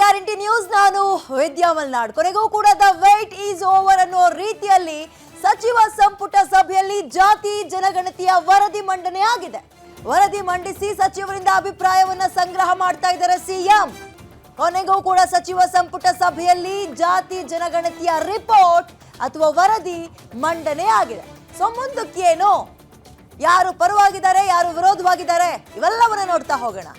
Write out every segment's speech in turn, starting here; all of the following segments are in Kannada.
ಗ್ಯಾರಂಟಿ ನ್ಯೂಸ್ ನಾನು ವಿದ್ಯಾ ಮಲ್ನಾಡ್. ಕೊನೆಗೂ ಕೂಡ ದ ವೇಟ್ ಈಸ್ ಓವರ್ ಅನ್ನೋ ರೀತಿಯಲ್ಲಿ ಸಚಿವ ಸಂಪುಟ ಸಭೆಯಲ್ಲಿ ಜಾತಿ ಜನಗಣತಿಯ ವರದಿ ಮಂಡನೆ ಆಗಿದೆ. ವರದಿ ಮಂಡಿಸಿ ಸಚಿವರಿಂದ ಅಭಿಪ್ರಾಯವನ್ನ ಸಂಗ್ರಹ ಮಾಡ್ತಾ ಇದ್ದಾರೆ ಸಿಎಂ. ಕೊನೆಗೂ ಕೂಡ ಸಚಿವ ಸಂಪುಟ ಸಭೆಯಲ್ಲಿ ಜಾತಿ ಜನಗಣತಿಯ ರಿಪೋರ್ಟ್ ಅಥವಾ ವರದಿ ಮಂಡನೆ ಆಗಿದೆ. ಸೊ ಮುಂದಕ್ಕೇನು? ಯಾರು ಪರವಾಗಿದ್ದಾರೆ, ಯಾರು ವಿರೋಧವಾಗಿದ್ದಾರೆ? ಇವೆಲ್ಲವನ್ನ ನೋಡ್ತಾ ಹೋಗೋಣ.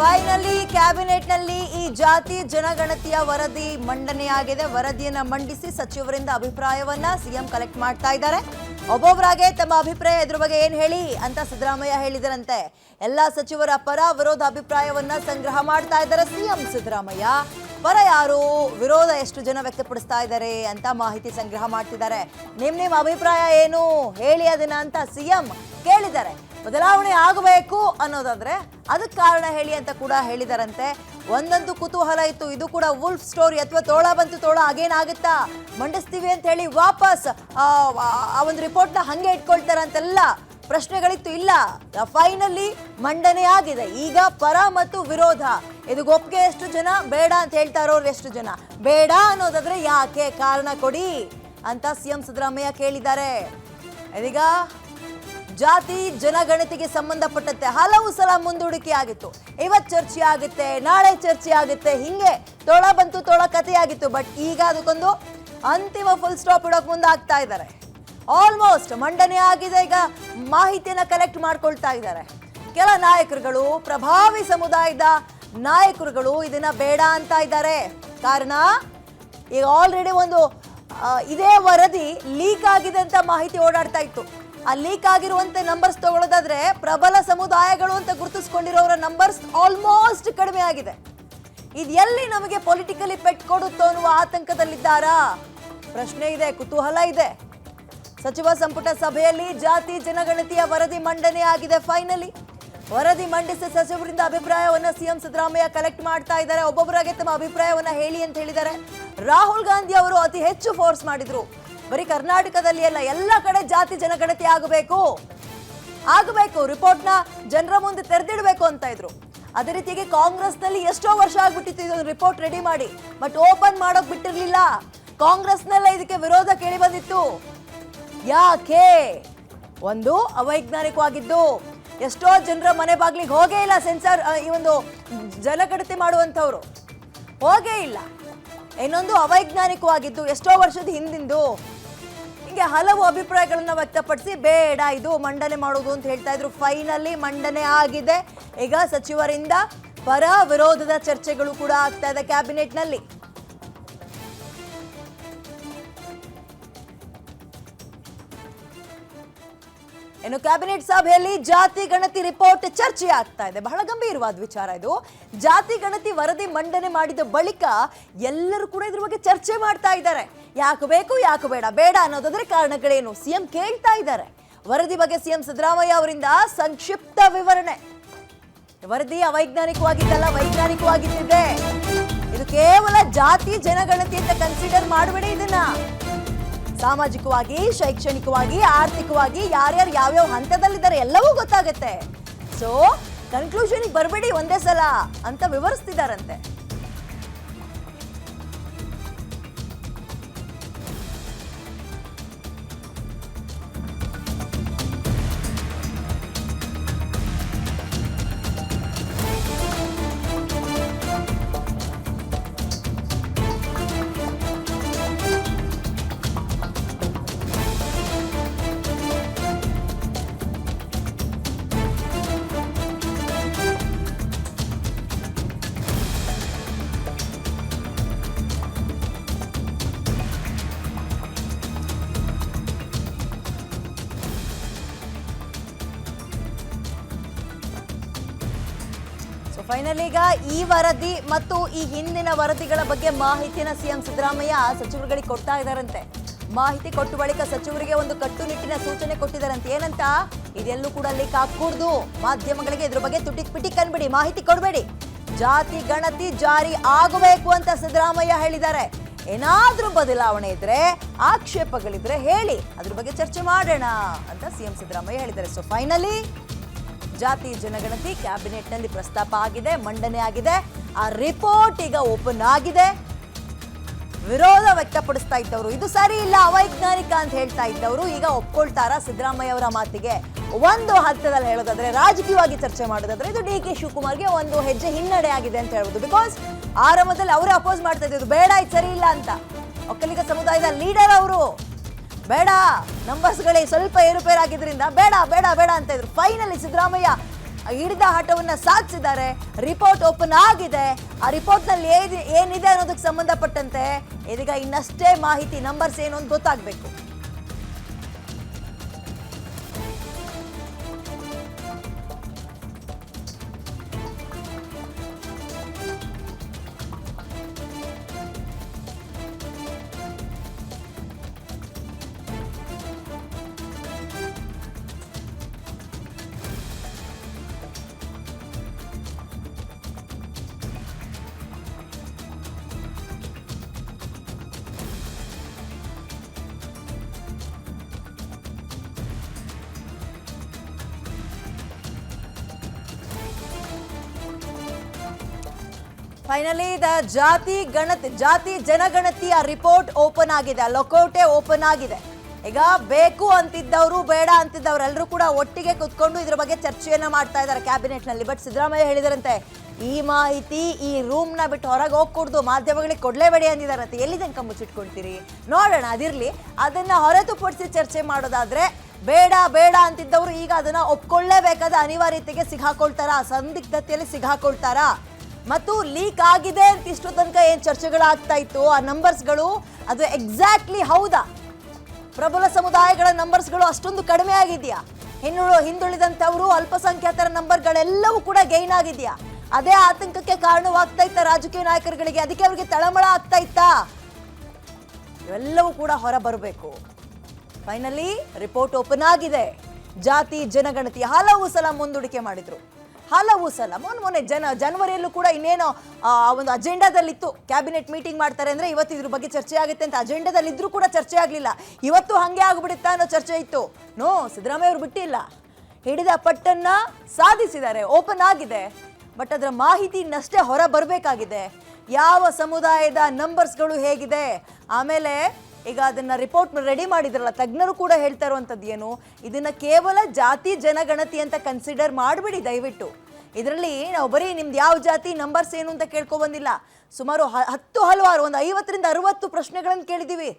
ಫೈನಲಿ ಕ್ಯಾಬಿನೆಟ್ನಲ್ಲಿ ಈ ಜಾತಿ ಜನಗಣತಿಯ ವರದಿ ಮಂಡನೆಯಾಗಿದೆ. ವರದಿಯನ್ನ ಮಂಡಿಸಿ ಸಚಿವರಿಂದ ಅಭಿಪ್ರಾಯವನ್ನ ಸಿಎಂ ಕಲೆಕ್ಟ್ ಮಾಡ್ತಾ ಇದ್ದಾರೆ. ಒಬ್ಬೊಬ್ಬರಾಗೆ ತಮ್ಮ ಅಭಿಪ್ರಾಯ ಇದ್ರ ಬಗ್ಗೆ ಏನ್ ಹೇಳಿ ಅಂತ ಸಿದ್ದರಾಮಯ್ಯ ಹೇಳಿದರಂತೆ. ಎಲ್ಲಾ ಸಚಿವರ ಪರ ವಿರೋಧ ಅಭಿಪ್ರಾಯವನ್ನ ಸಂಗ್ರಹ ಮಾಡ್ತಾ ಇದ್ದಾರೆ ಸಿಎಂ ಸಿದ್ದರಾಮಯ್ಯ. ಪರ ಯಾರು? ವಿರೋಧ ಎಷ್ಟು ಜನ ವ್ಯಕ್ತಪಡಿಸ್ತಾ ಇದ್ದಾರೆ ಅಂತ ಮಾಹಿತಿ ಸಂಗ್ರಹ ಮಾಡ್ತಿದ್ದಾರೆ. ನಿಮ್ ನಿಮ್ ಅಭಿಪ್ರಾಯ ಏನು? ಹೇಳಿ ಅದನ್ನ ಅಂತ ಸಿಎಂ ಕೇಳಿದ್ದಾರೆ. ಬದಲಾವಣೆ ಆಗಬೇಕು ಅನ್ನೋದಾದ್ರೆ ಅದಕ್ಕೆ ಕಾರಣ ಹೇಳಿ ಅಂತ ಕೂಡ ಹೇಳಿದಾರಂತೆ. ಒಂದೊಂದು ಕುತೂಹಲ ಇತ್ತು. ಇದು ಕೂಡ ವುಲ್ಫ್ ಸ್ಟೋರಿ ಅಥವಾ ತೋಳ ಬಂತು ತೋಳ ಆಗೇನಾಗುತ್ತಾ? ಮಂಡಿಸ್ತೀವಿ ಅಂತ ಹೇಳಿ ವಾಪಸ್, ಆ ಒಂದು ರಿಪೋರ್ಟ್ನ ಹಂಗೆ ಇಟ್ಕೊಳ್ತಾರಂತೆಲ್ಲ ಪ್ರಶ್ನೆಗಳಿತ್ತು. ಇಲ್ಲ ಫೈನಲಿ ಮಂಡನೆ ಆಗಿದೆ. ಈಗ ಪರ ಮತ್ತು ವಿರೋಧ. ಇದಕ್ಕೆ ಒಪ್ಪಿಗೆ ಎಷ್ಟು ಜನ? ಬೇಡ ಅಂತ ಹೇಳ್ತಾ ಇರೋರು ಎಷ್ಟು ಜನ? ಬೇಡ ಅನ್ನೋದಾದ್ರೆ ಯಾಕೆ ಕಾರಣ ಕೊಡಿ ಅಂತ ಸಿಎಂ ಸಿದ್ದರಾಮಯ್ಯ ಕೇಳಿದ್ದಾರೆ. ಇದೀಗ ಜಾತಿ ಜನಗಣತಿಗೆ ಸಂಬಂಧಪಟ್ಟಂತೆ ಹಲವು ಸಲ ಮುಂದೂಡಿಕೆ ಆಗಿತ್ತು. ಇವತ್ ಚರ್ಚೆ ಆಗುತ್ತೆ, ನಾಳೆ ಚರ್ಚೆ ಆಗುತ್ತೆ, ಹಿಂಗೆ ತೋಳ ಬಂತು ತೋಳ ಕಥೆ ಆಗಿತ್ತು. ಬಟ್ ಈಗ ಅದಕ್ಕೊಂದು ಅಂತಿಮ ಫುಲ್ ಸ್ಟಾಪ್ ಇಡೋಕ್ ಮುಂದಾಗ್ತಾ ಇದ್ದಾರೆ. ಆಲ್ಮೋಸ್ಟ್ ಮಂಡನೆ ಆಗಿದೆ, ಈಗ ಮಾಹಿತಿಯನ್ನ ಕಲೆಕ್ಟ್ ಮಾಡ್ಕೊಳ್ತಾ ಇದ್ದಾರೆ. ಕೆಲ ನಾಯಕರುಗಳು, ಪ್ರಭಾವಿ ಸಮುದಾಯದ ನಾಯಕರುಗಳು ಇದನ್ನ ಬೇಡ ಅಂತ ಇದ್ದಾರೆ. ಕಾರಣ, ಈಗ ಆಲ್ರೆಡಿ ಒಂದು ಇದೇ ವರದಿ ಲೀಕ್ ಆಗಿದೆ ಅಂತ ಮಾಹಿತಿ ಓಡಾಡ್ತಾ ಇತ್ತು. ಆ ಲೀಕ್ ಆಗಿರುವಂತ ನಂಬರ್ಸ್ ತಗೊಳ್ಳೋದಾದ್ರೆ ಪ್ರಬಲ ಸಮುದಾಯಗಳು ಅಂತ ಗುರುತಿಸ್ಕೊಂಡಿರೋರ ನಂಬರ್ಸ್ ಆಲ್ಮೋಸ್ಟ್ ಕಡಿಮೆ ಆಗಿದೆ. ಇದು ಎಲ್ಲಿ ನಮಗೆ ಪೊಲಿಟಿಕಲಿ ಪೆಟ್ ಕೊಡುತ್ತೋ ಅನ್ನುವ ಆತಂಕದಲ್ಲಿದ್ದಾರಾ? ಪ್ರಶ್ನೆ ಇದೆ, ಕುತೂಹಲ ಇದೆ. ಸಚಿವ ಸಂಪುಟ ಸಭೆಯಲ್ಲಿ ಜಾತಿ, ಜನಗಣತಿಯ ವರದಿ ಮಂಡನೆ ಆಗಿದೆ ಫೈನಲಿ ವರದಿ ಮಂಡಿಸಿ ಸಚಿವರಿಂದ ಅಭಿಪ್ರಾಯವನ್ನ ಸಿಎಂ ಸಿದ್ದರಾಮಯ್ಯ ಕಲೆಕ್ಟ್ ಮಾಡ್ತಾ ಇದ್ದಾರೆ. ಒಬ್ಬೊಬ್ಬರಾಗೆ ತಮ್ಮ ಅಭಿಪ್ರಾಯವನ್ನ ಹೇಳಿ ಅಂತ ಹೇಳಿದ್ದಾರೆ. ರಾಹುಲ್ ಗಾಂಧಿ ಅವರು ಅತಿ ಹೆಚ್ಚು ಫೋರ್ಸ್ ಮಾಡಿದ್ರು. ಬರೀ ಕರ್ನಾಟಕದಲ್ಲಿ ಅಲ್ಲ, ಎಲ್ಲ ಕಡೆ ಜಾತಿ ಜನಗಣತಿ ಆಗಬೇಕು. ಆಗಬೇಕು ರಿಪೋರ್ಟ್ನ ಜನರ ಮುಂದೆ ತೆರೆದಿಡಬೇಕು ಅಂತ ಇದ್ರು. ಅದೇ ರೀತಿಯಾಗಿ ಕಾಂಗ್ರೆಸ್ನಲ್ಲಿ ಎಷ್ಟೋ ವರ್ಷ ಆಗ್ಬಿಟ್ಟಿತ್ತು ಇದೊಂದು ರಿಪೋರ್ಟ್ ರೆಡಿ ಮಾಡಿ. ಬಟ್ ಓಪನ್ ಮಾಡೋಕ್ ಬಿಟ್ಟಿರ್ಲಿಲ್ಲ. ಕಾಂಗ್ರೆಸ್ನಲ್ಲೇ ಇದಕ್ಕೆ ವಿರೋಧ ಕೇಳಿ ಬಂದಿತ್ತು. ಯಾಕೆ? ಒಂದು ಅವೈಜ್ಞಾನಿಕವಾಗಿದ್ದು. ಎಷ್ಟೋ ಜನರ ಮನೆ ಬಾಗ್ಲಿಗೆ ಹೋಗೇ ಇಲ್ಲ ಸೆನ್ಸಾರ್ ಈ ಒಂದು ಜಲಕಡತೆ ಮಾಡುವಂಥವ್ರು. ಹೋಗೇ ಇಲ್ಲ. ಇನ್ನೊಂದು ಅವೈಜ್ಞಾನಿಕವಾಗಿದ್ದು, ಎಷ್ಟೋ ವರ್ಷದ ಹಿಂದಿಂದು ಹೀಗೆ ಹಲವು ಅಭಿಪ್ರಾಯಗಳನ್ನು ವ್ಯಕ್ತಪಡಿಸಿ, ಬೇಡ ಇದು ಮಂಡನೆ ಮಾಡೋದು ಅಂತ ಹೇಳ್ತಾ ಇದ್ರು. ಫೈನಲಿ ಮಂಡನೆ ಆಗಿದೆ. ಈಗ ಸಚಿವರಿಂದ ಪರ ವಿರೋಧದ ಚರ್ಚೆಗಳು ಕೂಡ ಆಗ್ತಾ ಇದೆ ಕ್ಯಾಬಿನೆಟ್ನಲ್ಲಿ ಇನ್ನು ಕ್ಯಾಬಿನೆಟ್ ಸಭೆಯಲ್ಲಿ ಜಾತಿ ಗಣತಿ ರಿಪೋರ್ಟ್ ಚರ್ಚೆ ಆಗ್ತಾ ಇದೆ. ಬಹಳ ಗಂಭೀರವಾದ ವಿಚಾರ ಇದು. ಜಾತಿ ಗಣತಿ ವರದಿ ಮಂಡನೆ ಮಾಡಿದ ಬಳಿಕ ಎಲ್ಲರೂ ಕೂಡ ಇದ್ರ ಬಗ್ಗೆ ಚರ್ಚೆ ಮಾಡ್ತಾ ಇದ್ದಾರೆ. ಯಾಕೆ ಬೇಕು, ಯಾಕೆ ಬೇಡ ಬೇಡ ಅನ್ನೋದಾದ್ರೆ ಕಾರಣಗಳೇನು? ಸಿಎಂ ಕೇಳ್ತಾ ಇದ್ದಾರೆ. ವರದಿ ಬಗ್ಗೆ ಸಿಎಂ ಸಿದ್ದರಾಮಯ್ಯ ಅವರಿಂದ ಸಂಕ್ಷಿಪ್ತ ವಿವರಣೆ. ವರದಿ ಅವೈಜ್ಞಾನಿಕವಾಗಿದ್ದಲ್ಲ ವೈಜ್ಞಾನಿಕವಾಗಿದ್ದಿದೆ ಇದು ಕೇವಲ ಜಾತಿ, ಜನಗಣತಿ ಅಂತ ಕನ್ಸಿಡರ್ ಮಾಡಬೇಡಿ ಇದನ್ನ. ಸಾಮಾಜಿಕವಾಗಿ, ಶೈಕ್ಷಣಿಕವಾಗಿ, ಆರ್ಥಿಕವಾಗಿ ಯಾರ್ಯಾರು ಯಾವ್ಯಾವ ಹಂತದಲ್ಲಿದ್ದಾರೆ ಎಲ್ಲವೂ ಗೊತ್ತಾಗುತ್ತೆ. ಸೊ ಕನ್ಕ್ಲೂಷನ್ ಬರಬೇಡಿ ಒಂದೇ ಸಲ ಅಂತ ವಿವರಿಸ್ತಿದಾರಂತೆ. ಫೈನಲ್ ಈಗ ಈ ವರದಿ ಮತ್ತು ಈ ಹಿಂದಿನ ವರದಿಗಳ ಬಗ್ಗೆ ಮಾಹಿತಿನ ಸಿಎಂ ಸಿದ್ದರಾಮಯ್ಯ ಸಚಿವರುಗಳಿಗೆ ಕೊಡ್ತಾ ಇದ್ದಾರಂತೆ. ಮಾಹಿತಿ ಕೊಟ್ಟು ಬಳಿಕ ಸಚಿವರಿಗೆ ಒಂದು ಕಟ್ಟುನಿಟ್ಟಿನ ಸೂಚನೆ ಕೊಟ್ಟಿದ್ದಾರಂತೆ. ಏನಂತ? ಇದೆಲ್ಲೂ ಕೂಡ ಲೀಕ್ ಆಗ್ಕೂಡ್ದು ಮಾಧ್ಯಮಗಳಿಗೆ ಇದ್ರ ಬಗ್ಗೆ ತುಟಿಕ್ ಪಿಟಿಕ್ ಅನ್ಬಿಡಿ ಮಾಹಿತಿ ಕೊಡಬೇಡಿ. ಜಾತಿ, ಗಣತಿ ಜಾರಿ ಆಗಬೇಕು ಅಂತ ಸಿದ್ದರಾಮಯ್ಯ ಹೇಳಿದ್ದಾರೆ. ಏನಾದ್ರೂ ಬದಲಾವಣೆ ಇದ್ರೆ, ಆಕ್ಷೇಪಗಳಿದ್ರೆ ಹೇಳಿ. ಅದ್ರ ಬಗ್ಗೆ ಚರ್ಚೆ ಮಾಡೋಣ ಅಂತ ಸಿಎಂ ಸಿದ್ದರಾಮಯ್ಯ ಹೇಳಿದ್ದಾರೆ. ಸೊ ಫೈನಲಿ ಜಾತಿ ಜನಗಣತಿ ಕ್ಯಾಬಿನೆಟ್ನಲ್ಲಿ ಪ್ರಸ್ತಾಪ ಆಗಿದೆ, ಮಂಡನೆ ಆಗಿದೆ. ಆ ರಿಪೋರ್ಟ್ ಈಗ ಓಪನ್ ಆಗಿದೆ. ವಿರೋಧ ವ್ಯಕ್ತಪಡಿಸ್ತಾ ಇದ್ದವರು, ಇದು ಸರಿ ಇಲ್ಲ, ಅವೈಜ್ಞಾನಿಕ ಅಂತ ಹೇಳ್ತಾ ಇದ್ದವರು, ಈಗ ಒಪ್ಕೊಳ್ತಾರ ಸಿದ್ದರಾಮಯ್ಯ ಅವರ ಮಾತಿಗೆ? ಒಂದು ಹಂತದಲ್ಲಿ ಹೇಳೋದಾದ್ರೆ, ರಾಜಕೀಯವಾಗಿ ಚರ್ಚೆ ಮಾಡೋದಾದ್ರೆ, ಇದು ಡಿ ಕೆ ಶಿವಕುಮಾರ್ಗೆ ಒಂದು ಹೆಜ್ಜೆ ಹಿನ್ನಡೆ ಆಗಿದೆ ಅಂತ ಹೇಳ್ಬೋದು. ಬಿಕಾಸ್ ಆರಂಭದಲ್ಲಿ ಅವರೇ ಅಪೋಸ್ ಮಾಡ್ತಾ ಇದ್ರು ಬೇಡ, ಇದು ಸರಿ ಇಲ್ಲ ಅಂತ. ಒಕ್ಕಲಿಗ ಸಮುದಾಯದ ಲೀಡರ್ ಅವರು. ಬೇಡ. ನಂಬರ್ಸ್ಗಳೇ ಸ್ವಲ್ಪ ಏರುಪೇರಾಗಿದ್ದರಿಂದ ಬೇಡ ಬೇಡ ಬೇಡ ಅಂತ ಇದ್ರು. ಫೈನಲಿ ಸಿದ್ದರಾಮಯ್ಯ ಹಿಡಿದ ಆಟವನ್ನ ಸಾಧಿಸಿದ್ದಾರೆ. ರಿಪೋರ್ಟ್ ಓಪನ್ ಆಗಿದೆ. ಆ ರಿಪೋರ್ಟ್ನಲ್ಲಿ ಏನ್- ಏನಿದೆ ಅನ್ನೋದಕ್ಕೆ ಸಂಬಂಧಪಟ್ಟಂತೆ ಇದೀಗ ಇನ್ನಷ್ಟೇ ಮಾಹಿತಿ ನಂಬರ್ಸ್ ಏನು ಅಂತ ಗೊತ್ತಾಗಬೇಕು. ಫೈನಲಿ ದ ಜಾತಿ ಗಣತಿ, ಜಾತಿ ಜನಗಣತಿಯ ರಿಪೋರ್ಟ್ ಓಪನ್ ಆಗಿದೆ. ಲೊಕೋಟೆ ಓಪನ್ ಆಗಿದೆ. ಈಗ ಬೇಕು ಅಂತಿದ್ದವರು, ಬೇಡ ಅಂತಿದ್ದವರೆಲ್ಲರೂ ಕೂಡ ಒಟ್ಟಿಗೆ ಕುತ್ಕೊಂಡು ಇದ್ರ ಬಗ್ಗೆ ಚರ್ಚೆಯನ್ನ ಮಾಡ್ತಾ ಇದ್ದಾರೆ ಕ್ಯಾಬಿನೆಟ್ನಲ್ಲಿ ಬಟ್ ಸಿದ್ದರಾಮಯ್ಯ ಹೇಳಿದರಂತೆ, ಈ ಮಾಹಿತಿ ಈ ರೂಮ್ನ ಬಿಟ್ಟು ಹೊರಗೆ ಹೋಗ್ಕೊಡ್ದು ಮಾಧ್ಯಮಗಳಿಗೆ ಕೊಡ್ಲೇಬೇಡಿ ಅಂದಿದಾರಂತೆ ಎಲ್ಲಿ ತನಕ ಮುಚ್ಚಿಟ್ಕೊಳ್ತೀರಿ? ನೋಡೋಣ, ಅದಿರಲಿ. ಅದನ್ನ ಹೊರತುಪಡಿಸಿ ಚರ್ಚೆ ಮಾಡೋದಾದ್ರೆ, ಬೇಡ ಬೇಡ ಅಂತಿದ್ದವರು ಈಗ ಅದನ್ನ ಒಪ್ಕೊಳ್ಳೇಬೇಕಾದ ಅನಿವಾರ್ಯತೆಗೆ ಸಿಗಾಕೊಳ್ತಾರ ಸಂದಿಗ್ಧತೆಯಲ್ಲಿ ಸಿಗಾಕೊಳ್ತಾರಾ ಮತ್ತು ಲೀಕ್ ಆಗಿದೆ ಅಂತ ಇಷ್ಟು ತನಕ ಏನು ಚರ್ಚೆಗಳಾಗ್ತಾ ಇತ್ತು? ಆ ನಂಬರ್ಸ್ಗಳು ಅದು ಎಕ್ಸಾಕ್ಟ್ಲಿ ಹೌದಾ? ಪ್ರಬಲ ಸಮುದಾಯಗಳ ನಂಬರ್ಸ್ಗಳು ಅಷ್ಟೊಂದು ಕಡಿಮೆ ಆಗಿದೆಯಾ? ಇನ್ನು ಹಿಂದುಳಿದಂಥವರು ಅಲ್ಪಸಂಖ್ಯಾತರ ನಂಬರ್ಗಳೆಲ್ಲವೂ ಕೂಡ ಗೈನ್ ಆಗಿದೆಯಾ? ಅದೇ ಆತಂಕಕ್ಕೆ ಕಾರಣವಾಗ್ತಾ ಇತ್ತ ರಾಜಕೀಯ ನಾಯಕರುಗಳಿಗೆ? ಅದಕ್ಕೆ ಅವರಿಗೆ ತಳಮಳ ಆಗ್ತಾ ಇತ್ತಾ? ಇವೆಲ್ಲವೂ ಕೂಡ ಹೊರ ಬರಬೇಕು ಫೈನಲಿ ರಿಪೋರ್ಟ್ ಓಪನ್ ಆಗಿದೆ. ಜಾತಿ, ಜನಗಣತಿ ಹಲವು ಸಲ ಮುಂದೂಡಿಕೆ ಮಾಡಿದ್ರು. ಹಲವು ಸಲ ಮೊನ್ನೆ ಮೊನ್ನೆ ಜನ ಜನವರಿಯಲ್ಲೂ ಕೂಡ ಇನ್ನೇನೋ ಆ, ಒಂದು ಅಜೆಂಡಾದಲ್ಲಿತ್ತು. ಕ್ಯಾಬಿನೆಟ್ ಮೀಟಿಂಗ್ ಮಾಡ್ತಾರೆ ಅಂದ್ರೆ ಇವತ್ತು ಇದ್ರ ಬಗ್ಗೆ ಚರ್ಚೆ ಆಗುತ್ತೆ ಅಂತ. ಅಜೆಂಡಾದಲ್ಲಿ ಇದ್ರೂ ಕೂಡ ಚರ್ಚೆ ಆಗಲಿಲ್ಲ. ಇವತ್ತು ಹಾಗೆ ಆಗ್ಬಿಡುತ್ತಾ ಅನ್ನೋ ಚರ್ಚೆ ಇತ್ತು. ನೋ ಸಿದ್ದರಾಮಯ್ಯ ಅವರು ಬಿಟ್ಟಿಲ್ಲ. ಹಿಡಿದ ಪಟ್ಟನ್ನ ಸಾಧಿಸಿದ್ದಾರೆ. ಓಪನ್ ಆಗಿದೆ. ಬಟ್ ಅದರ ಮಾಹಿತಿ ಇನ್ನಷ್ಟೇ ಹೊರ ಬರಬೇಕಾಗಿದೆ ಯಾವ ಸಮುದಾಯದ ನಂಬರ್ಸ್ಗಳು ಹೇಗಿದೆ? ಆಮೇಲೆ ಈಗ ಅದನ್ನ ರಿಪೋರ್ಟ್ ರೆಡಿ ಮಾಡಿದ್ರಲ್ಲ, ತಜ್ಞರು ಕೂಡ ಹೇಳ್ತಾ ಇರುವಂಥದ್ದು ಏನು? ಇದನ್ನ ಕೇವಲ ಜಾತಿ ಜನಗಣತಿ ಅಂತ ಕನ್ಸಿಡರ್ ಮಾಡಿಬಿಡಿ ದಯವಿಟ್ಟು. ಇದರಲ್ಲಿ ನಾವು ಬರೀ ನಿಮ್ದು ಯಾವ ಜಾತಿ ನಂಬರ್ಸ್ ಏನು ಅಂತ ಕೇಳ್ಕೊ ಬಂದಿಲ್ಲ. ಸುಮಾರು ಹತ್ತು ಹಲವಾರು, ಒಂದು ಐವತ್ತರಿಂದ ಅರವತ್ತು ಪ್ರಶ್ನೆಗಳನ್ನು ಕೇಳಿದ್ದೀವಿ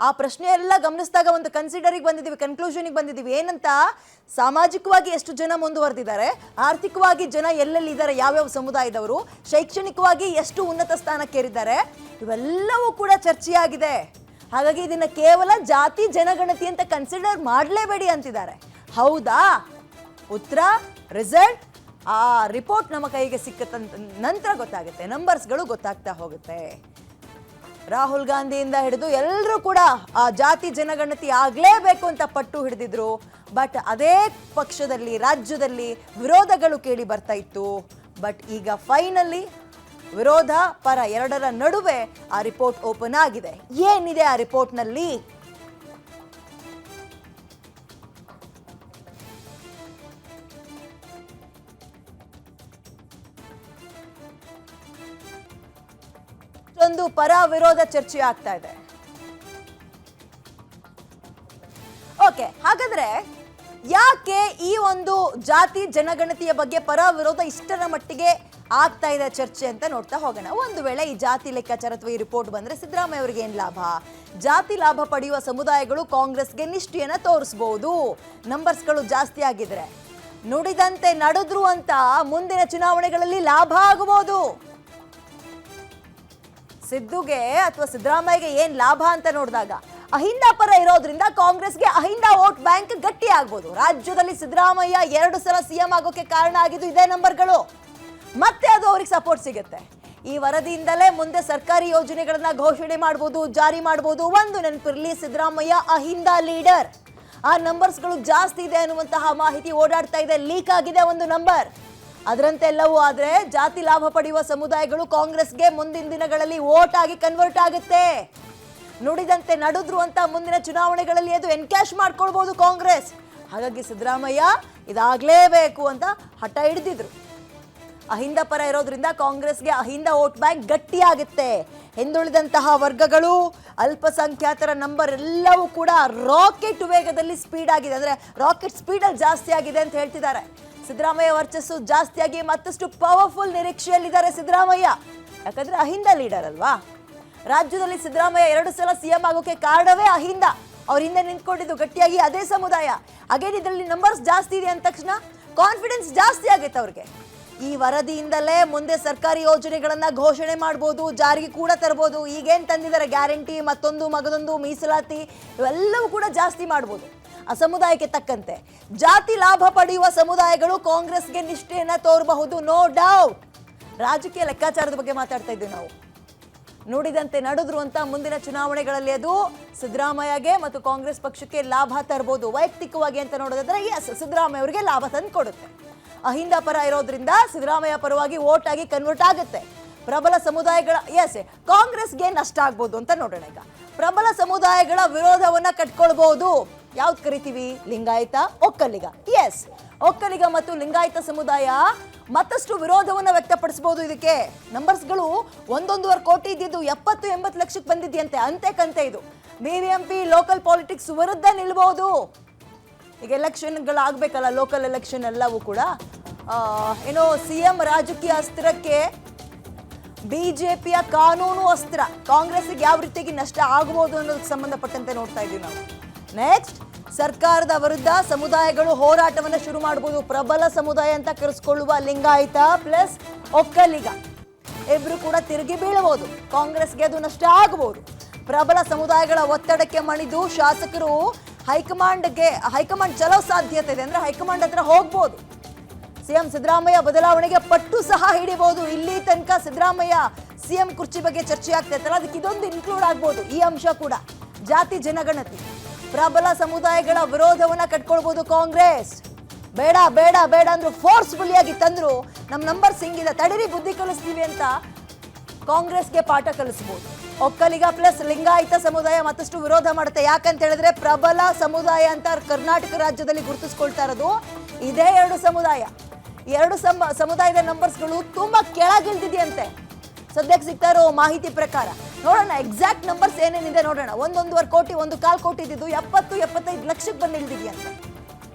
ಆ ಪ್ರಶ್ನೆ ಎಲ್ಲ ಗಮನಿಸಿದಾಗ ಒಂದು ಕನ್ಸಿಡರಿಗೆ ಬಂದಿದ್ದೀವಿ ಕನ್ಕ್ಲೂಷನಿಗೆ ಬಂದಿದ್ದೀವಿ ಏನಂತ? ಸಾಮಾಜಿಕವಾಗಿ ಎಷ್ಟು ಜನ ಮುಂದುವರೆದಿದ್ದಾರೆ, ಆರ್ಥಿಕವಾಗಿ ಜನ ಎಲ್ಲೆಲ್ಲಿ ಇದ್ದಾರೆ ಯಾವ್ಯಾವ ಸಮುದಾಯದವರು, ಶೈಕ್ಷಣಿಕವಾಗಿ ಎಷ್ಟು ಉನ್ನತ ಸ್ಥಾನಕ್ಕೇರಿದ್ದಾರೆ, ಇವೆಲ್ಲವೂ ಕೂಡ ಚರ್ಚೆಯಾಗಿದೆ. ಹಾಗಾಗಿ ಇದನ್ನ ಕೇವಲ ಜಾತಿ ಜನಗಣತಿ ಅಂತ ಕನ್ಸಿಡರ್ ಮಾಡಲೇಬೇಡಿ ಅಂತಿದ್ದಾರೆ. ಹೌದಾ? ಉತ್ತರ ರಿಸಲ್ಟ್ ಆ ರಿಪೋರ್ಟ್ ನಮ್ಮ ಕೈಗೆ ಸಿಕ್ಕ ನಂತರ ಗೊತ್ತಾಗುತ್ತೆ. ನಂಬರ್ಸ್ಗಳು ಗೊತ್ತಾಗ್ತಾ ಹೋಗುತ್ತೆ. ರಾಹುಲ್ ಗಾಂಧಿಯಿಂದ ಹಿಡಿದು ಎಲ್ಲರೂ ಕೂಡ ಆ ಜಾತಿ ಜನಗಣತಿ ಆಗಲೇಬೇಕು ಅಂತ ಪಟ್ಟು ಹಿಡಿದಿದ್ರು. ಬಟ್ ಅದೇ ಪಕ್ಷದಲ್ಲಿ, ರಾಜ್ಯದಲ್ಲಿ ವಿರೋಧಗಳು ಕೇಳಿ ಬರ್ತಾ ಇತ್ತು. ಬಟ್ ಈಗ ಫೈನಲಿ ವಿರೋಧ ಪರ ಎರಡರ ನಡುವೆ ಆ ರಿಪೋರ್ಟ್ ಓಪನ್ ಆಗಿದೆ. ಏನಿದೆ ಆ ರಿಪೋರ್ಟ್ನಲ್ಲಿ? ಒಂದು ಪರ ವಿರೋಧ ಚರ್ಚೆ ಆಗ್ತಾ ಇದೆ. ಓಕೆ, ಹಾಗಾದ್ರೆ ಯಾಕೆ ಈ ಒಂದು ಜಾತಿ ಜನಗಣತಿಯ ಬಗ್ಗೆ ಪರ ವಿರೋಧ ಇಷ್ಟರ ಮಟ್ಟಿಗೆ ಆಗ್ತಾ ಇದೆ ಚರ್ಚೆ ಅಂತ ನೋಡ್ತಾ ಹೋಗೋಣ. ಒಂದು ವೇಳೆ ಈ ಜಾತಿ ಲೆಕ್ಕಾಚಾರ ಅಥವಾ ಈ ರಿಪೋರ್ಟ್ ಬಂದ್ರೆ ಸಿದ್ದರಾಮಯ್ಯ ಅವರಿಗೆ ಏನ್ ಲಾಭ? ಜಾತಿ ಲಾಭ ಪಡೆಯುವ ಸಮುದಾಯಗಳು ಕಾಂಗ್ರೆಸ್ಗೆ ನಿಷ್ಠೆಯನ್ನ ತೋರಿಸಬಹುದು ನಂಬರ್ಸ್ಗಳು ಜಾಸ್ತಿ ಆಗಿದ್ರೆ. ನುಡಿದಂತೆ ನಡೆದ್ರು ಅಂತ ಮುಂದಿನ ಚುನಾವಣೆಗಳಲ್ಲಿ ಲಾಭ ಆಗಬಹುದು ಸಿದ್ದುಗೆ ಅಥವಾ ಸಿದ್ದರಾಮಯ್ಯಗೆ ಏನ್ ಲಾಭ ಅಂತ ನೋಡಿದಾಗ ಅಹಿಂದ ಪರ ಇರೋದ್ರಿಂದ ಕಾಂಗ್ರೆಸ್ಗೆ ಅಹಿಂದ ವೋಟ್ ಬ್ಯಾಂಕ್ ಗಟ್ಟಿ ಆಗ್ಬೋದು. ರಾಜ್ಯದಲ್ಲಿ ಸಿದ್ದರಾಮಯ್ಯ ಎರಡು ಸಲ ಸಿಎಂ ಆಗೋಕೆ ಕಾರಣ ಆಗಿದ್ದು ಇದೇ ನಂಬರ್ಗಳು. ಮತ್ತೆ ಅದು ಅವ್ರಿಗೆ ಸಪೋರ್ಟ್ ಸಿಗುತ್ತೆ. ಈ ವರದಿಯಿಂದಲೇ ಮುಂದೆ ಸರ್ಕಾರಿ ಯೋಜನೆಗಳನ್ನ ಘೋಷಣೆ ಮಾಡ್ಬೋದು, ಜಾರಿ ಮಾಡ್ಬೋದು. ಒಂದು ನೆನಪಿರಲಿ, ಸಿದ್ದರಾಮಯ್ಯ, ಅಹಿಂದ ಲೀಡರ್ ಆ ನಂಬರ್ಸ್ಗಳು ಜಾಸ್ತಿ ಇದೆ ಅನ್ನುವಂತಹ ಮಾಹಿತಿ ಓಡಾಡ್ತಾ ಇದೆ. ಲೀಕ್ ಆಗಿದೆ ಒಂದು ನಂಬರ್ ಅದರಂತೆ ಎಲ್ಲವೂ ಆದರೆ ಜಾತಿ ಲಾಭ ಪಡೆಯುವ ಸಮುದಾಯಗಳು ಕಾಂಗ್ರೆಸ್ಗೆ ಮುಂದಿನ ದಿನಗಳಲ್ಲಿ ವೋಟ್ ಆಗಿ ಕನ್ವರ್ಟ್ ಆಗುತ್ತೆ. ನುಡಿದಂತೆ ನಡೆದ್ರು ಅಂತ ಮುಂದಿನ ಚುನಾವಣೆಗಳಲ್ಲಿ ಅದು ಎನ್ಕ್ಯಾಶ್ ಮಾಡ್ಕೊಳ್ಬಹುದು ಕಾಂಗ್ರೆಸ್. ಹಾಗಾಗಿ ಸಿದ್ದರಾಮಯ್ಯ ಇದಾಗಲೇಬೇಕು ಅಂತ ಹಠ ಹಿಡಿದಿದ್ರು. ಅಹಿಂದ ಪರ ಇರೋದ್ರಿಂದ ಕಾಂಗ್ರೆಸ್ಗೆ ಅಹಿಂದ ವೋಟ್ ಬ್ಯಾಂಕ್ ಗಟ್ಟಿಯಾಗುತ್ತೆ. ಹಿಂದುಳಿದಂತಹ ವರ್ಗಗಳು ಅಲ್ಪಸಂಖ್ಯಾತರ ನಂಬರ್ ಎಲ್ಲವೂ ಕೂಡ ರಾಕೆಟ್ ವೇಗದಲ್ಲಿ ಸ್ಪೀಡ್ ಆಗಿದೆ. ಅಂದ್ರೆ ರಾಕೆಟ್ ಸ್ಪೀಡಲ್ಲಿ ಜಾಸ್ತಿ ಆಗಿದೆ ಅಂತ ಹೇಳ್ತಿದ್ದಾರೆ. ಸಿದ್ದರಾಮಯ್ಯ ವರ್ಚಸ್ಸು ಜಾಸ್ತಿಯಾಗಿ ಮತ್ತಷ್ಟು ಪವರ್ಫುಲ್ ನಿರೀಕ್ಷೆಯಲ್ಲಿದ್ದಾರೆ ಸಿದ್ದರಾಮಯ್ಯ. ಯಾಕಂದ್ರೆ ಅಹಿಂದ ಲೀಡರ್ ಅಲ್ವಾ? ರಾಜ್ಯದಲ್ಲಿ ಸಿದ್ದರಾಮಯ್ಯ ಎರಡು ಸಲ ಸಿಎಂ ಆಗೋಕೆ ಕಾರಣವೇ ಅಹಿಂದ. ಅವ್ರ ಹಿಂದೆ ನಿಂತ್ಕೊಂಡಿದ್ದು ಗಟ್ಟಿಯಾಗಿ ಅದೇ ಸಮುದಾಯ. ಅಗೇನ್ ಇದರಲ್ಲಿ ನಂಬರ್ಸ್ ಜಾಸ್ತಿ ಇದೆ ಅಂದ ತಕ್ಷಣ ಕಾನ್ಫಿಡೆನ್ಸ್ ಜಾಸ್ತಿ ಆಗುತ್ತೆ ಅವ್ರಿಗೆ. ಈ ವರದಿಯಿಂದಲೇ ಮುಂದೆ ಸರ್ಕಾರಿ ಯೋಜನೆಗಳನ್ನ ಘೋಷಣೆ ಮಾಡ್ಬೋದು, ಜಾರಿಗೆ ಕೂಡ ತರ್ಬೋದು. ಈಗೇನ್ ತಂದಿದ್ದಾರೆ ಗ್ಯಾರಂಟಿ, ಮತ್ತೊಂದು ಮಗದೊಂದು ಮೀಸಲಾತಿ, ಇವೆಲ್ಲವೂ ಕೂಡ ಜಾಸ್ತಿ ಮಾಡ್ಬೋದು. ಆ ಸಮುದಾಯಕ್ಕೆ ತಕ್ಕಂತೆ. ಜಾತಿ ಲಾಭ ಪಡೆಯುವ ಸಮುದಾಯಗಳು ಕಾಂಗ್ರೆಸ್ಗೆ ನಿಷ್ಠೆಯನ್ನ ತೋರಬಹುದು ನೋ ಡೌಟ್ ರಾಜಕೀಯ ಲೆಕ್ಕಾಚಾರದ ಬಗ್ಗೆ ಮಾತಾಡ್ತಾ ಇದ್ದೀವಿ ನಾವು. ನೋಡಿದಂತೆ ನಡೆದ್ರು ಅಂತ ಮುಂದಿನ ಚುನಾವಣೆಗಳಲ್ಲಿ ಅದು ಸಿದ್ದರಾಮಯ್ಯಗೆ ಮತ್ತು ಕಾಂಗ್ರೆಸ್ ಪಕ್ಷಕ್ಕೆ ಲಾಭ ತರಬಹುದು ವೈಯಕ್ತಿಕವಾಗಿ ಅಂತ ನೋಡೋದಾದ್ರೆ ಎಸ್ ಸಿದ್ದರಾಮಯ್ಯ ಅವರಿಗೆ ಲಾಭ ತಂದು ಕೊಡುತ್ತೆ ಅಹಿಂದ ಪರ ಇರೋದ್ರಿಂದ ಸಿದ್ದರಾಮಯ್ಯ ಪರವಾಗಿ ವೋಟ್ ಕನ್ವರ್ಟ್ ಆಗುತ್ತೆ. ಪ್ರಬಲ ಸಮುದಾಯಗಳ ಎಸ್ ಕಾಂಗ್ರೆಸ್ಗೆ ನಷ್ಟ ಆಗ್ಬೋದು ಅಂತ ನೋಡೋಣ ಈಗ. ಪ್ರಬಲ ಸಮುದಾಯಗಳ ವಿರೋಧವನ್ನ ಕಟ್ಕೊಳ್ಬಹುದು ಯಾವ್ದು ಕರಿತೀವಿ? ಲಿಂಗಾಯತ, ಒಕ್ಕಲಿಗ. ಎಸ್ ಒಕ್ಕಲಿಗ ಮತ್ತು ಲಿಂಗಾಯತ ಸಮುದಾಯ ಮತ್ತಷ್ಟು ವಿರೋಧವನ್ನು ವ್ಯಕ್ತಪಡಿಸಬಹುದು ಇದಕ್ಕೆ. ನಂಬರ್ಸ್ಗಳು ಒಂದೊಂದುವರೆ ಕೋಟಿ ಇದ್ದಿದ್ದು ಎಪ್ಪತ್ತು, ಎಂಬತ್ತು ಲಕ್ಷಕ್ಕೆ ಬಂದಿದೆಯಂತೆ. ಅಂತೆ ಕಂತೆ ಇದು. ಪಿ ಲೋಕಲ್ ಪಾಲಿಟಿಕ್ಸ್ ವಿರುದ್ಧ ನಿಲ್ಬಹುದು ಈಗ ಎಲೆಕ್ಷನ್ಗಳು ಆಗ್ಬೇಕಲ್ಲ ಲೋಕಲ್ ಎಲೆಕ್ಷನ್ ಎಲ್ಲವೂ ಕೂಡ. ಏನೋ ಸಿ ಎಂ ರಾಜಕೀಯ ಅಸ್ತ್ರಕ್ಕೆ ಬಿ ಜೆ ಪಿಯ ಕಾನೂನು ಅಸ್ತ್ರ ಕಾಂಗ್ರೆಸ್ಗೆ ಯಾವ ರೀತಿಯಾಗಿ ನಷ್ಟ ಆಗಬಹುದು ಅನ್ನೋದಕ್ಕೆ ಸಂಬಂಧಪಟ್ಟಂತೆ ನೋಡ್ತಾ ಇದ್ದೀವಿ ನಾವು. ನೆಕ್ಸ್ಟ್ ಸರ್ಕಾರದ ವಿರುದ್ಧ ಸಮುದಾಯಗಳು ಹೋರಾಟವನ್ನು ಶುರು ಮಾಡಬಹುದು ಪ್ರಬಲ ಸಮುದಾಯ ಅಂತ ಕರೆಸ್ಕೊಳ್ಳುವ ಲಿಂಗಾಯತ ಪ್ಲಸ್ ಒಕ್ಕಲಿಗ. ಇಬ್ರು ಕೂಡ ತಿರುಗಿ ಬೀಳಬಹುದು. ಕಾಂಗ್ರೆಸ್ಗೆ ಅದು ನಷ್ಟ ಆಗಬಹುದು ಪ್ರಬಲ ಸಮುದಾಯಗಳ ಒತ್ತಡಕ್ಕೆ ಮಣಿದು ಶಾಸಕರು ಹೈಕಮಾಂಡ್ಗೆ, ಹೈಕಮಾಂಡ್ ಚಲೋ ಸಾಧ್ಯತೆ ಇದೆ ಅಂದ್ರೆ ಹೈಕಮಾಂಡ್ ಹತ್ರ ಹೋಗ್ಬೋದು. ಸಿಎಂ ಸಿದ್ದರಾಮಯ್ಯ ಬದಲಾವಣೆಗೆ ಪಟ್ಟು ಸಹ ಹಿಡಿಬಹುದು ಇಲ್ಲಿ ತನಕ ಸಿದ್ದರಾಮಯ್ಯ ಸಿಎಂ ಕುರ್ಚಿ ಬಗ್ಗೆ ಚರ್ಚೆ ಆಗ್ತಾ ಅದಕ್ಕೆ ಇದೊಂದು ಇನ್ಕ್ಲೂಡ್ ಆಗ್ಬೋದು, ಈ ಅಂಶ ಕೂಡ. ಜಾತಿ ಜನಗಣತಿ. ಪ್ರಬಲ ಸಮುದಾಯಗಳ ವಿರೋಧವನ್ನ ಕಟ್ಕೊಳ್ಬಹುದು ಕಾಂಗ್ರೆಸ್. ಬೇಡ ಬೇಡ ಬೇಡ ಅಂದ್ರು ಫೋರ್ಸ್ಫುಲಿ ಆಗಿ ತಂದ್ರು. ನಮ್ಮ ನಂಬರ್ ಸಿಂಗಿದೆ ತಡಿರಿ ಬುದ್ಧಿ ಕಲಿಸ್ತೀವಿ ಅಂತ ಕಾಂಗ್ರೆಸ್ಗೆ ಪಾಠ ಕಲಿಸ್ಬೋದು. ಒಕ್ಕಲಿಗ ಪ್ಲಸ್ ಲಿಂಗಾಯಿತ ಸಮುದಾಯ ಮತ್ತಷ್ಟು ವಿರೋಧ ಮಾಡುತ್ತೆ. ಯಾಕಂತ ಹೇಳಿದ್ರೆ ಪ್ರಬಲ ಸಮುದಾಯ ಅಂತ ಕರ್ನಾಟಕ ರಾಜ್ಯದಲ್ಲಿ ಗುರುತಿಸ್ಕೊಳ್ತಾ ಇರೋದು ಇದೇ ಎರಡು ಸಮುದಾಯ. ಎರಡು ಸಮ, ಸಮುದಾಯದ ನಂಬರ್ಸ್ಗಳು ತುಂಬಾ ಕೆಳಗಿಳಿದಿದೆಯಂತೆ ಸದ್ಯಕ್ಕೆ ಸಿಗ್ತಾ ಇರೋ ಮಾಹಿತಿ ಪ್ರಕಾರ. ನೋಡೋಣ ಎಕ್ಸಾಕ್ಟ್ ನಂಬರ್ಸ್ ಏನೇನಿದೆ ನೋಡೋಣ. ಒಂದೊಂದುವರೆ ಕೋಟಿ, ಒಂದು ಕಾಲ್ ಕೋಟಿ ಇದ್ದಿದ್ದು ಎಪ್ಪತ್ತು, ಎಪ್ಪತ್ತೈದು ಲಕ್ಷಕ್ಕೆ ಬಂದು ಇಳಿದಿದೆಯಂತೆ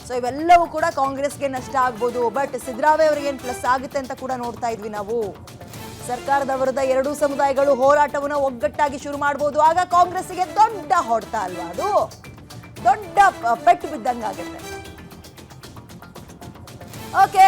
ಸೊ ಇವೆಲ್ಲವೂ ಕೂಡ ಕಾಂಗ್ರೆಸ್ಗೆ ನಷ್ಟ ಆಗ್ಬೋದು. ಬಟ್ ಸಿದ್ದರಾಮಯ್ಯ ಅವರಿಗೆ ಏನು ಪ್ಲಸ್ ಆಗುತ್ತೆ ಅಂತ ಕೂಡ ನೋಡ್ತಾ ಇದ್ವಿ ನಾವು. ಸರ್ಕಾರದ ವಿರುದ್ಧ ಎರಡೂ ಸಮುದಾಯಗಳು ಹೋರಾಟವನ್ನು ಒಗ್ಗಟ್ಟಾಗಿ ಶುರು ಮಾಡಬಹುದು ಆಗ ಕಾಂಗ್ರೆಸ್ಸಿಗೆ ದೊಡ್ಡ ಹೊಡೆತ ಅಲ್ವಾ ಅದು? ದೊಡ್ಡ ಪೆಟ್ಟು ಬಿದ್ದಂಗಾಗುತ್ತೆ. ಓಕೆ